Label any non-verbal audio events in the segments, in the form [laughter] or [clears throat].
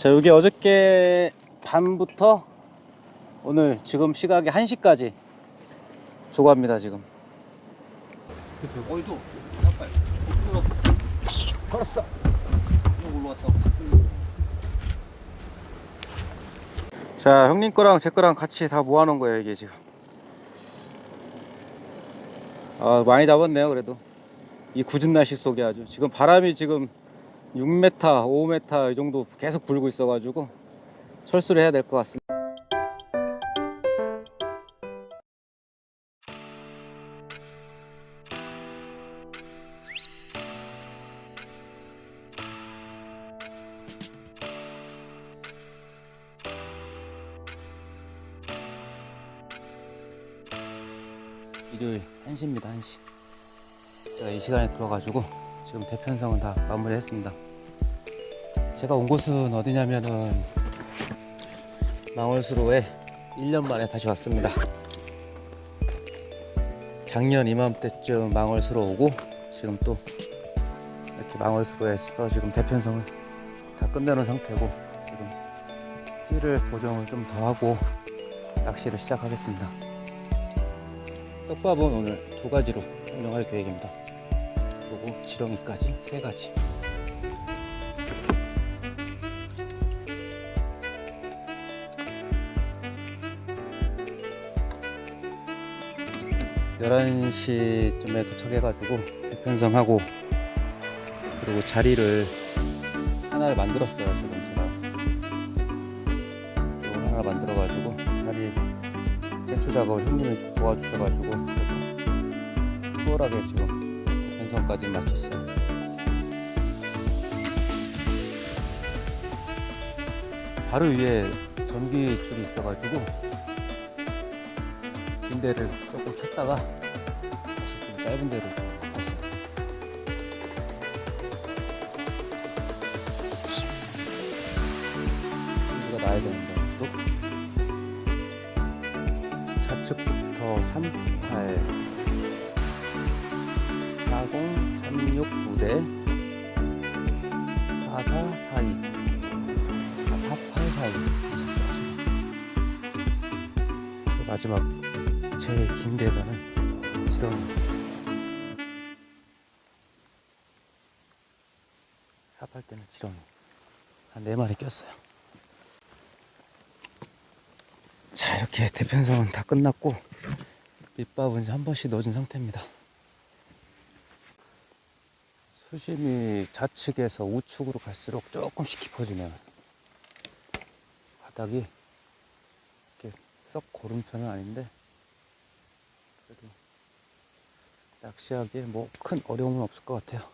자, 여기 어저께 밤부터 오늘 지금 시각이 1시까지 조가입니다, 지금. 그쵸. 어이 좀 삭발. 이쪽으로. 걸었어. 자, 형님 거랑 제 거랑 같이 다 모아놓은 거예요, 이게 지금. 아, 많이 잡았네요, 그래도. 이 굳은 날씨 속에 아주. 지금 바람이 지금 6m, 5m 이 정도 계속 불고 있어가지고 철수를 해야 될 것 같습니다. 일요일 1시입니다, 1시. 제가 이 시간에 들어가지고 지금 대편성은 다 마무리했습니다. 제가 온 곳은 어디냐면은 망월수로에 1년 만에 다시 왔습니다. 작년 이맘때쯤 망월수로 오고 지금 또 이렇게 망월수로에서 지금 대편성을 다 끝내놓은 상태고 지금 띠를 보정을 좀 더 하고 낚시를 시작하겠습니다. 떡밥은 오늘 두 가지로 운영할 계획입니다. 그리고 지렁이까지 세 가지. 열한 시쯤에 도착해가지고 대편성하고 그리고 자리를 하나를 만들었어요 지금 제가 이거 하나 만들어가지고 자리 제초 작업을 형님이 도와주셔가지고 수월하게 지금 편성까지 마쳤어요. 바로 위에 전기줄이 있어가지고 긴 데를 쳤다가 다시 좀 짧은 데로 갔어요. 전기가 나야 되는데 또 좌측부터 38, 40, 36, 9대 44, 42, 48, 42 쳤어요. 지금. 마지막 제일 긴 데가는 지렁이. 48 때는 지렁이. 한 4마리 꼈어요. 자 이렇게 대편성은 다 끝났고 밑밥은 한 번씩 넣어준 상태입니다. 수심이 좌측에서 우측으로 갈수록 조금씩 깊어지네요 바닥이 이렇게 썩 고른 편은 아닌데 그래도 낚시하기에 뭐 큰 어려움은 없을 것 같아요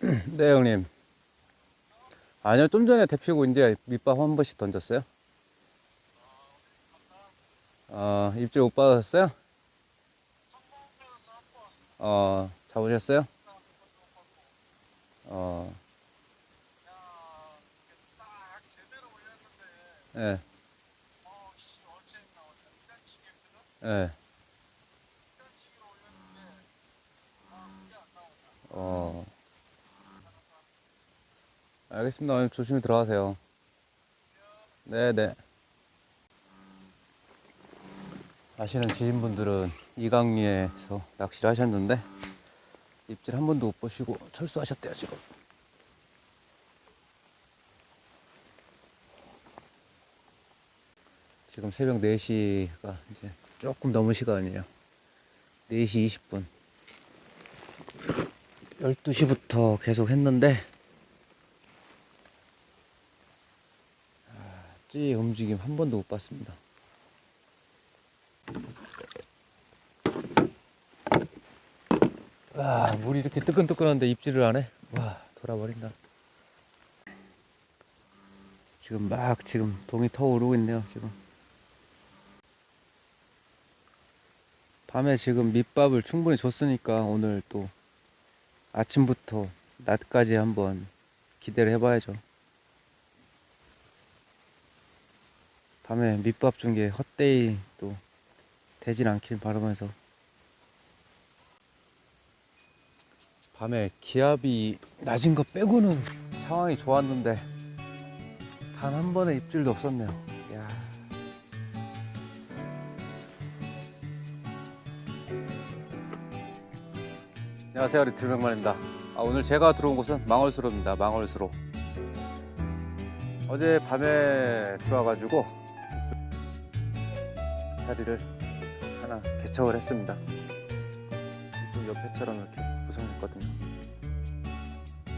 [clears throat] 네 형님 아니요, 좀 전에 데피고 이제 밑밥 한 번씩 던졌어요. 어, 입질 못 받았어요? 어, 잡으셨어요? 어, 예, 예. 어, 알겠습니다. 오늘 조심히 들어가세요. 네네. 아시는 지인분들은 이강리에서 낚시를 하셨는데 입질 한 번도 못 보시고 철수하셨대요 지금. 지금 새벽 4시가 이제 조금 넘은 시간이에요. 4시 20분. 12시부터 계속 했는데 찌 움직임 한 번도 못 봤습니다. 와, 물이 이렇게 뜨끈뜨끈한데 입질을 안 해? 와, 돌아버린다. 지금 막 지금 동이 터오르고 있네요, 지금. 밤에 지금 밑밥을 충분히 줬으니까 오늘 또 아침부터 낮까지 한번 기대를 해봐야죠. 밤에 밑밥 준 게 헛되이 또 되진 않길 바라면서 밤에 기압이 낮은 거 빼고는 상황이 좋았는데 단 한 번의 입질도 없었네요. 안녕하세요, 리틀 백만입니다. 아, 오늘 제가 들어온 곳은 망월수로입니다. 망월수로. 어제 밤에 들어와가지고 자리를 하나 개척을 했습니다. 좀 옆에처럼 이렇게 구성했거든요.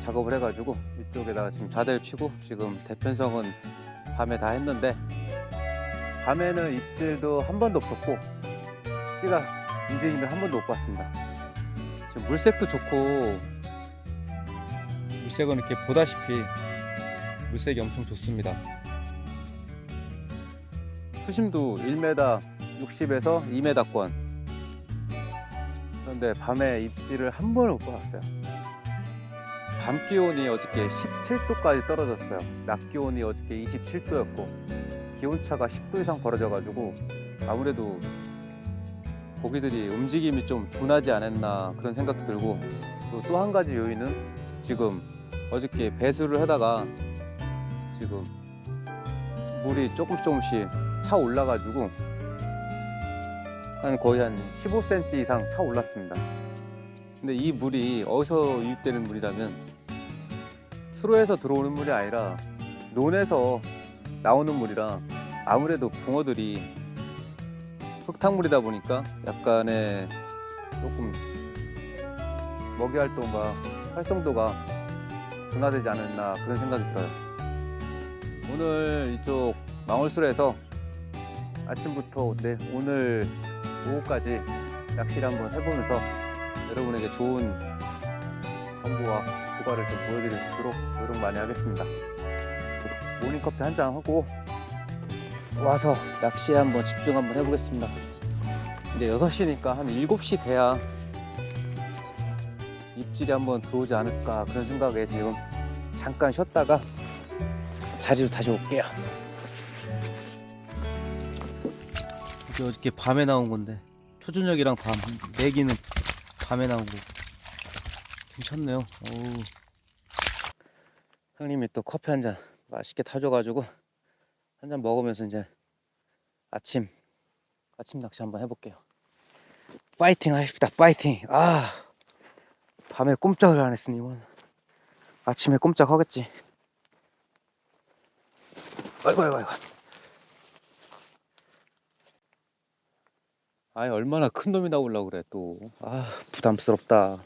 작업을 해가지고 이쪽에다가 지금 자대를 치고 지금 대편성은 밤에 다 했는데 밤에는 입질도 한 번도 없었고 찌가 인재님을 한 번도 못 봤습니다. 물색도 좋고 물색은 이렇게 보다시피 물색이 엄청 좋습니다. 수심도 1m 60에서 2m권. 그런데 밤에 입질을 한 번을 못 받았어요. 밤 기온이 어저께 17도까지 떨어졌어요. 낮 기온이 어저께 27도였고 기온차가 10도 이상 벌어져가지고 아무래도 고기들이 움직임이 좀 둔하지 않았나 그런 생각도 들고 또 한 가지 요인은 지금 어저께 배수를 하다가 지금 물이 조금씩 조금씩 차 올라가지고 한 거의 한 15cm 이상 차 올랐습니다. 근데 이 물이 어디서 유입되는 물이라면 수로에서 들어오는 물이 아니라 논에서 나오는 물이라 아무래도 붕어들이 흙탕물이다 보니까 약간의 조금 먹이 활동과 활성도가 둔화되지 않았나 그런 생각이 들어요. 오늘 이쪽 망월수로에서 아침부터 네, 오늘 오후까지 낚시를 한번 해보면서 여러분에게 좋은 정보와 결과를 좀 보여드리도록 노력 많이 하겠습니다. 모닝커피 한 잔 하고 와서 낚시에 한번 집중 한번 해보겠습니다. 이제 6시니까 한 7시 돼야 입질이 한번 들어오지 않을까 그런 생각에 지금 잠깐 쉬었다가 자리로 다시 올게요. 이게 어저께 밤에 나온 건데 초저녁이랑 밤 내기는 밤에 나온 거 괜찮네요. 어우. 형님이 또 커피 한 잔 맛있게 타줘가지고 한 잔 먹으면서 이제 아침 아침 낚시 한번 해볼게요. 파이팅 하십시다. 파이팅. 아 밤에 꼼짝을 안 했으니 이건 아침에 꼼짝 하겠지. 아이고 아이고 아이고. 아이 얼마나 큰 놈이 나오려고 그래 또. 아 부담스럽다.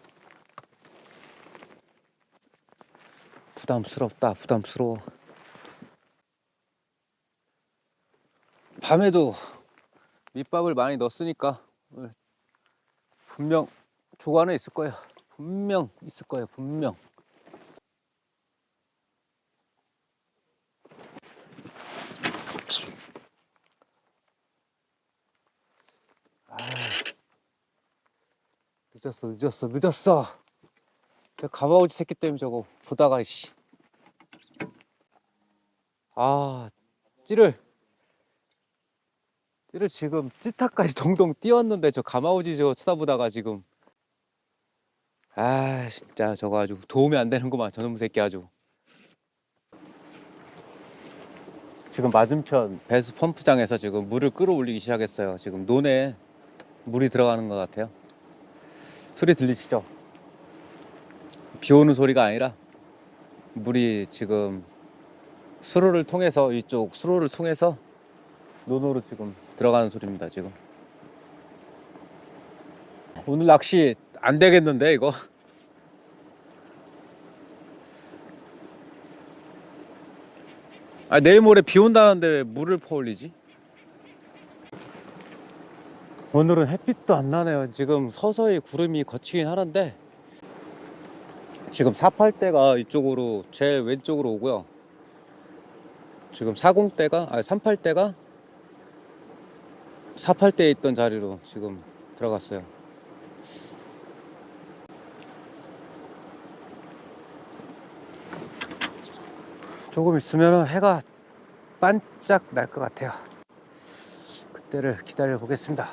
부담스럽다. 부담스러워. 밤에도 밑밥을 많이 넣었으니까 분명 조관에 있을 거예요. 분명 있을 거예요. 분명. 아, 늦었어, 늦었어, 늦었어. 저 가마우지 새끼 때문에 저거 보다가 씨. 아, 찌를 찌를 지금 찌타까지 [laughs] 동동 뛰었는데 저 가마우지 저거 쳐다보다가 지금. 아 진짜 저거 아주 도움이 안 되는구만 저놈 새끼 아주. 지금 맞은편 배수 펌프장에서 지금 물을 끌어올리기 시작했어요. 지금 논에 물이 들어가는 것 같아요. 소리 들리시죠? 비 오는 소리가 아니라 물이 지금 수로를 통해서 이쪽 수로를 통해서 논으로 지금 들어가는 소리입니다 지금. 오늘 낚시 안 되겠는데 이거? 아 내일 모레 비 온다는데 왜 물을 퍼올리지? 오늘은 햇빛도 안 나네요. 지금 서서히 구름이 걷히긴 하는데 지금 4팔대가 이쪽으로 제일 왼쪽으로 오고요. 지금 40대가 아니 38대가 사팔 때 있던 자리로 지금 들어갔어요. 조금 있으면 해가 반짝 날 것 같아요. 그때를 기다려 보겠습니다.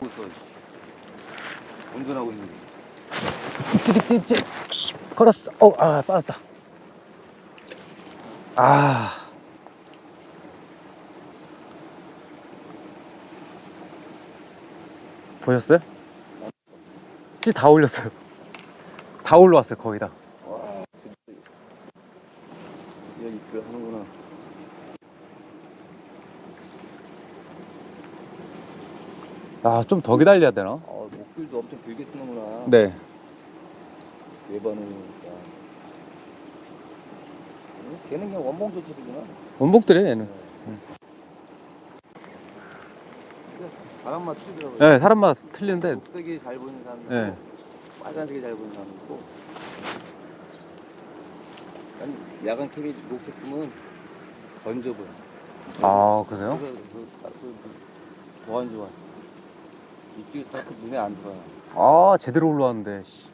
무슨 운전하고 있는데. 입질 입질 입질 걸었어 어아 빠졌다 아 보셨어요? 찌다 올렸어요 다 올라왔어요 거의 다 와, 진짜. 얘 입질 하는구나. 아 좀 더 기다려야 되나? 아, 목줄도 엄청 길게 쓰는구나. 네 예반이니까. 음, 걔는 그냥 원봉 조철이구나. 원복들이 얘는 바람만 틀리더라고요. 네 사람마다 틀리는데 녹색이 잘 보이는 사람 네. 빨간색이 잘 보이는 사람 있고 아니 야간 캐비지 녹색 쓰면 건져 보여 아 그래요? 그래서 그, 그, 그, 더 안 좋아 입질이 딱 눈에 안 들어요. 아 제대로 올라왔는데 씨.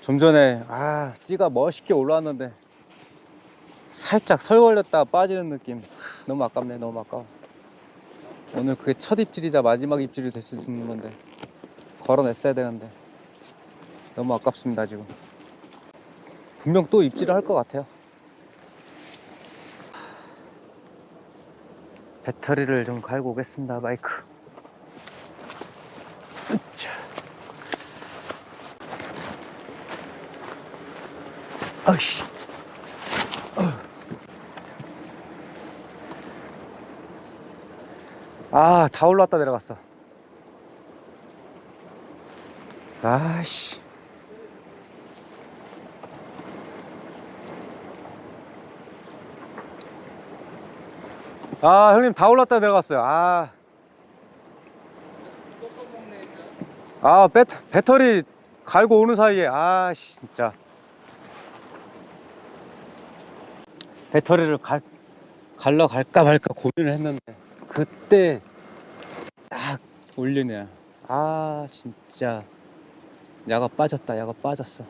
좀 전에 아 찌가 멋있게 올라왔는데 살짝 설 걸렸다 빠지는 느낌. 너무 아깝네 너무 아까워. 오늘 그게 첫 입질이자 마지막 입질이 될 수 있는 건데 걸어냈어야 되는데. 너무 아깝습니다 지금. 분명 또 입질을 할 것 같아요 배터리를 좀 갈고 오겠습니다 마이크 으쌰. 아이씨. 아, 다 올라왔다 내려갔어. 아씨. 아, 형님 다 올랐다 내려갔어요. 아. 아, 배, 배터리 갈고 오는 사이에, 아, 씨, 진짜. 배터리를 갈, 갈러 갈까 말까 고민을 했는데, 그때 딱 올리네. 아, 진짜. 야가 빠졌다, 야가 빠졌어.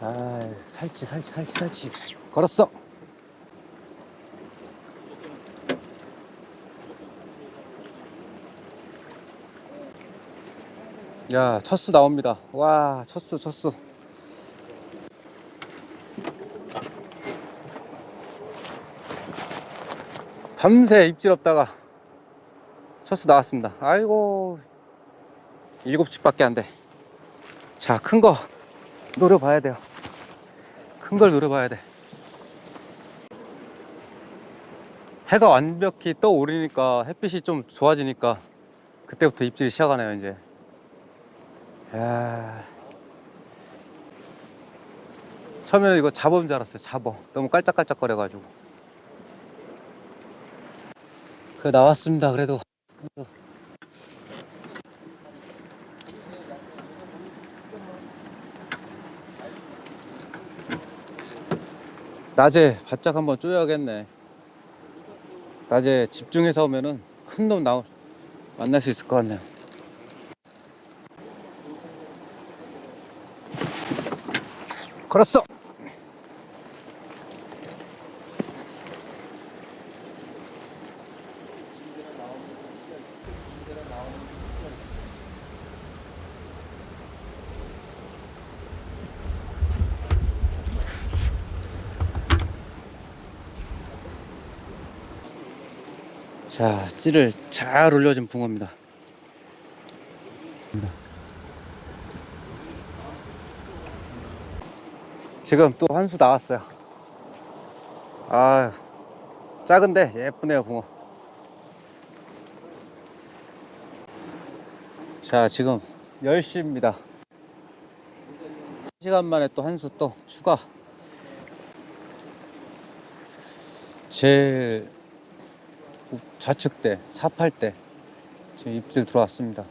아, 살치, 살치, 살치, 살치. 걸었어. 야, 첫수 나옵니다. 와, 첫수, 첫수. 밤새 입질 없다가 첫수 나왔습니다. 아이고, 일곱 칩밖에 안 돼. 자, 큰 거 노려봐야 돼요. 큰 걸 노려봐야 돼. 해가 완벽히 떠오르니까 햇빛이 좀 좋아지니까 그때부터 입질이 시작하네요, 이제. 야. 처음에는 이거 잡어인 줄 알았어요. 잡어. 너무 깔짝깔짝거려가지고. 그 나왔습니다. 그래도. 낮에 바짝 한번 쪼여야겠네. 낮에 집중해서 오면은 큰 놈 나올 만날 수 있을 것 같네요. 걸었어. 자, 찌를 잘 올려준 붕어입니다. 지금 또 한 수 나왔어요. 아, 작은데 예쁘네요, 붕어. 자, 지금 10시입니다. 1시간 만에 또 한 수 또 추가. 제 좌측대, 사팔대 지금 입질 들어왔습니다.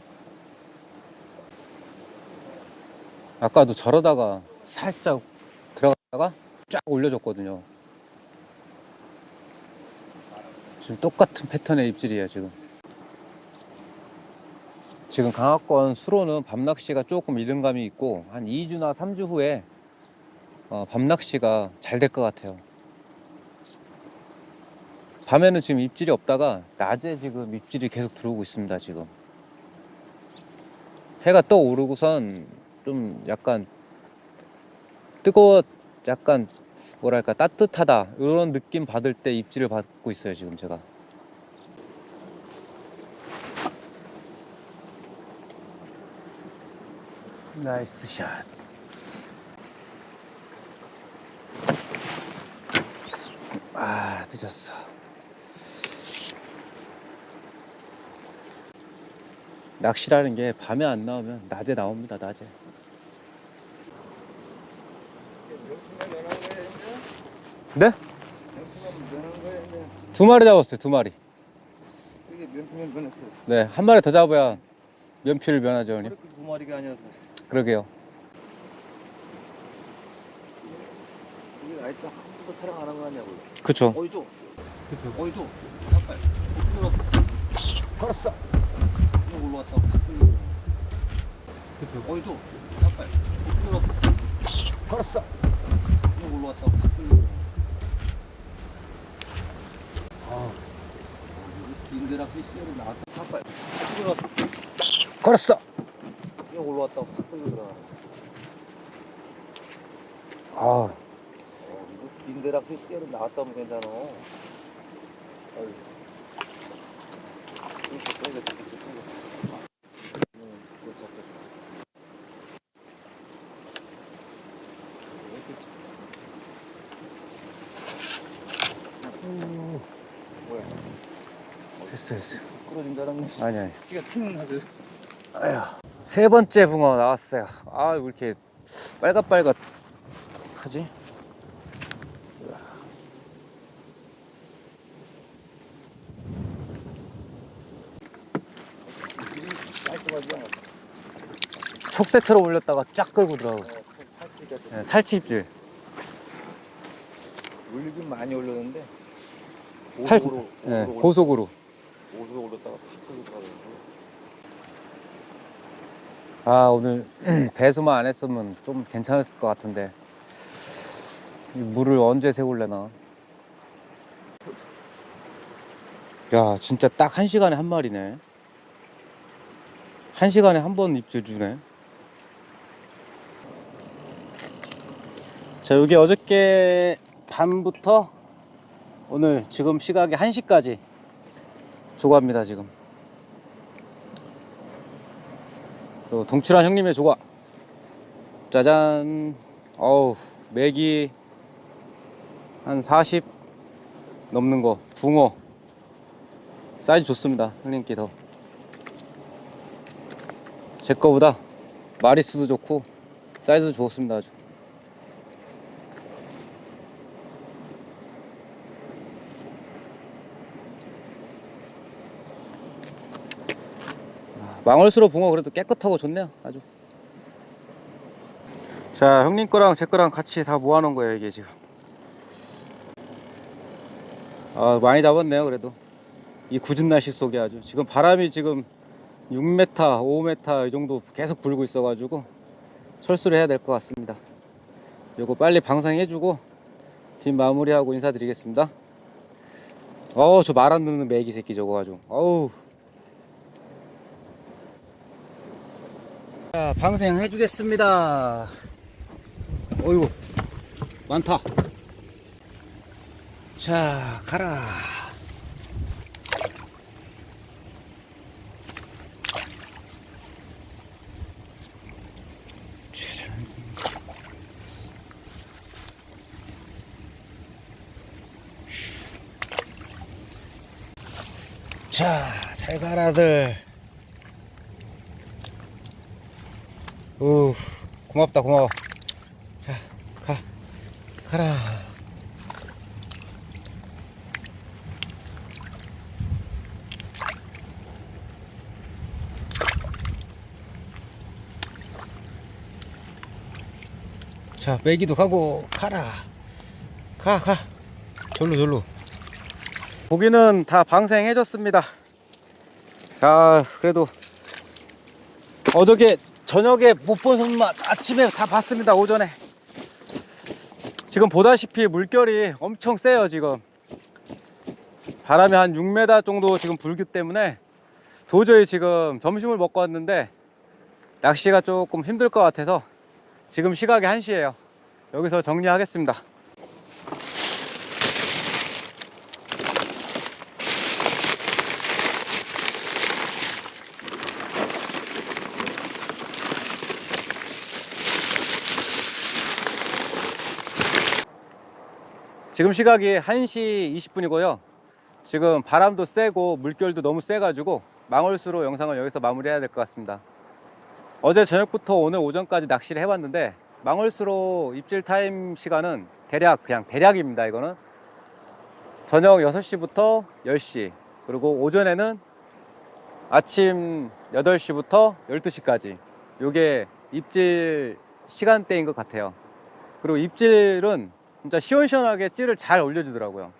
아까도 저러다가 살짝 들어갔다가 쫙 올려줬거든요. 지금 똑같은 패턴의 입질이에요, 지금. 지금 강화권 수로는 밤낚시가 조금 이른감이 있고 한 2주나 3주 후에 어, 밤 낚시가 잘 될 것 같아요. 밤에는 지금 입질이 없다가 낮에 지금 입질이 계속 들어오고 있습니다. 지금 해가 떠 오르고선 좀 약간 뜨거워, 약간 뭐랄까 따뜻하다 이런 느낌 받을 때 입질을 받고 있어요. 지금 제가. 나이스 샷. 아, 늦었어. 낚시라는 게 밤에 안 나오면 낮에 나옵니다, 낮에. 네? 두 마리 잡았어요, 두 마리. 이게 면피면 변했어. 네, 한 마리 더 잡아야 면피를 면하죠, 형님. 두 마리가 아니어서. 그러게요. 이게 아직도 한 번도 촬영 안 한 거 아니냐고요. 그쵸. 어이 줘. 그쵸. 어이 줘. 깜빡. 이쪽으로. 걸었어. 이거 올라왔다고. 그쵸. 어이 줘. 깜빡. 이쪽으로. 걸었어. 이거 올라왔다고. 아. 인대락 CC로 나왔다. 깜빡. 이쪽으로. 걸었어. 끌고 들어가. 아, 어, 이거 빈대락 CC로 나왔다면 괜찮아. 아유. 이 됐어, 됐어. 끌어진다는 거. 아니, 아니. 키가 튀는. 아휴. 세 번째 붕어 나왔어요. 아, 왜 이렇게 빨갛빨갛 하지 않아. 촉세트로 올렸다가 쫙 끌고 들어가고. 네, 살치 입질. 올리긴 많이 올렸는데. 살, 고속으로, 네, 고속으로 고속으로. 오수로 올렸다가 팍 털고 들어가더라고. 아, 오늘 [clears throat] 배수만 안 했으면 좀 괜찮을 것 같은데. 이 물을 언제 세울래나. 야, 진짜 딱 한 시간에 한 마리네. 한 시간에 한 번 입질 주네. 자, 여기 어저께 밤부터 오늘 지금 시각이 1시까지 조과입니다, 지금. 그 동출한 형님의 조과. 짜잔. 어우, 맥이 한 40 넘는 거. 붕어. 사이즈 좋습니다. 형님께 더. 제 거보다 마리수도 좋고 사이즈도 좋습니다. 아주. 망월수로 붕어 그래도 깨끗하고 좋네요 아주. 자 형님 거랑 제 거랑 같이 다 모아놓은 거예요 이게 지금. 아 많이 잡았네요 그래도. 이 굳은 날씨 속에 아주. 지금 바람이 지금 6m 5m 이 정도 계속 불고 있어 가지고 철수를 해야 될 것 같습니다. 요거 빨리 방생해주고 팀 마무리하고 인사드리겠습니다. 어우 저 말 안 듣는 매기 새끼 저거 가지고 어우 자, 방생 해주겠습니다. 어이구, 많다. 자, 가라. 자, 잘 가라들. 우 고맙다 고마워. 자 가 가라. 자 메기도 가고 가라. 가 가. 절로 절로. 고기는 다 방생해줬습니다. 자 그래도 어저께 저녁에 못 본 손맛 아침에 다 봤습니다 오전에. 지금 보다시피 물결이 엄청 세요 지금. 바람이 한 6m 정도 지금 불기 때문에 도저히 지금 점심을 먹고 왔는데 낚시가 조금 힘들 것 같아서 지금 시각이 1시예요. 여기서 정리하겠습니다 지금 시각이 1시 20분이고요. 지금 바람도 세고 물결도 너무 세가지고 망월수로 영상을 여기서 마무리해야 될 것 같습니다. 어제 저녁부터 오늘 오전까지 낚시를 해봤는데 망월수로 입질 타임 시간은 대략 그냥 대략입니다. 이거는 저녁 6시부터 10시 그리고 오전에는 아침 8시부터 12시까지 요게 입질 시간대인 것 같아요. 그리고 입질은 진짜 시원시원하게 찌를 잘 올려주더라고요.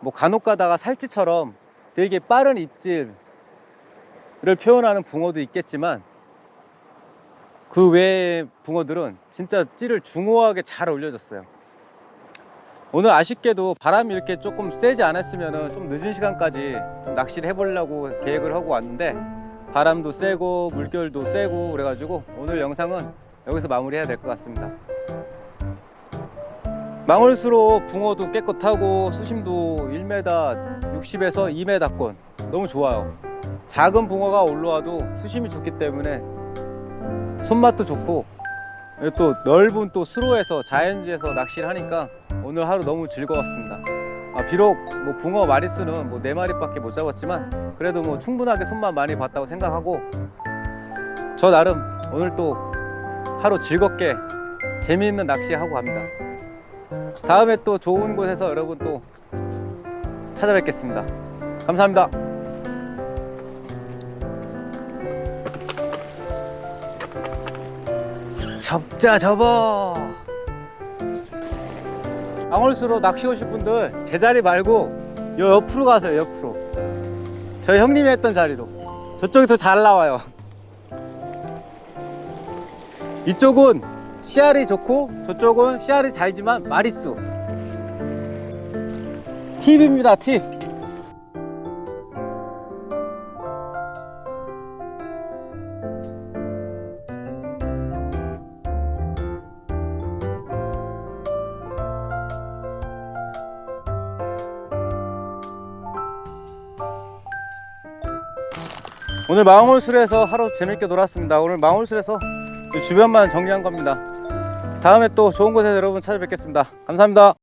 뭐 간혹 가다가 살찌처럼 되게 빠른 입질을 표현하는 붕어도 있겠지만 그 외의 붕어들은 진짜 찌를 중후하게 잘 올려줬어요. 오늘 아쉽게도 바람이 이렇게 조금 세지 않았으면 좀 늦은 시간까지 좀 낚시를 해보려고 계획을 하고 왔는데 바람도 세고 물결도 세고 그래가지고 오늘 영상은 여기서 마무리해야 될 것 같습니다. 망울수로 붕어도 깨끗하고 수심도 1m 60에서 2m권 너무 좋아요. 작은 붕어가 올라와도 수심이 좋기 때문에 손맛도 좋고 또 넓은 또 수로에서 자연지에서 낚시를 하니까 오늘 하루 너무 즐거웠습니다. 아, 비록 뭐 붕어 마리수는 뭐네 마리밖에 못 잡았지만 그래도 뭐 충분하게 손맛 많이 봤다고 생각하고 저 나름 오늘 또 하루 즐겁게 재미있는 낚시 하고 갑니다. 다음에 또 좋은 곳에서 여러분 또 찾아뵙겠습니다. 감사합니다. 접자 접어. 방울수로 낚시 오실 분들 제자리 말고 요 옆으로 가세요 옆으로. 저희 형님이 했던 자리로. 저쪽이 더 잘 나와요. 이쪽은 씨알이 좋고 저쪽은 씨알이 잘지만 마리수. 팁입니다 팁. 오늘 망울술에서 하루 재밌게 놀았습니다. 오늘 망울술에서 주변만 정리한 겁니다 다음에 또 좋은 곳에서 여러분 찾아뵙겠습니다. 감사합니다.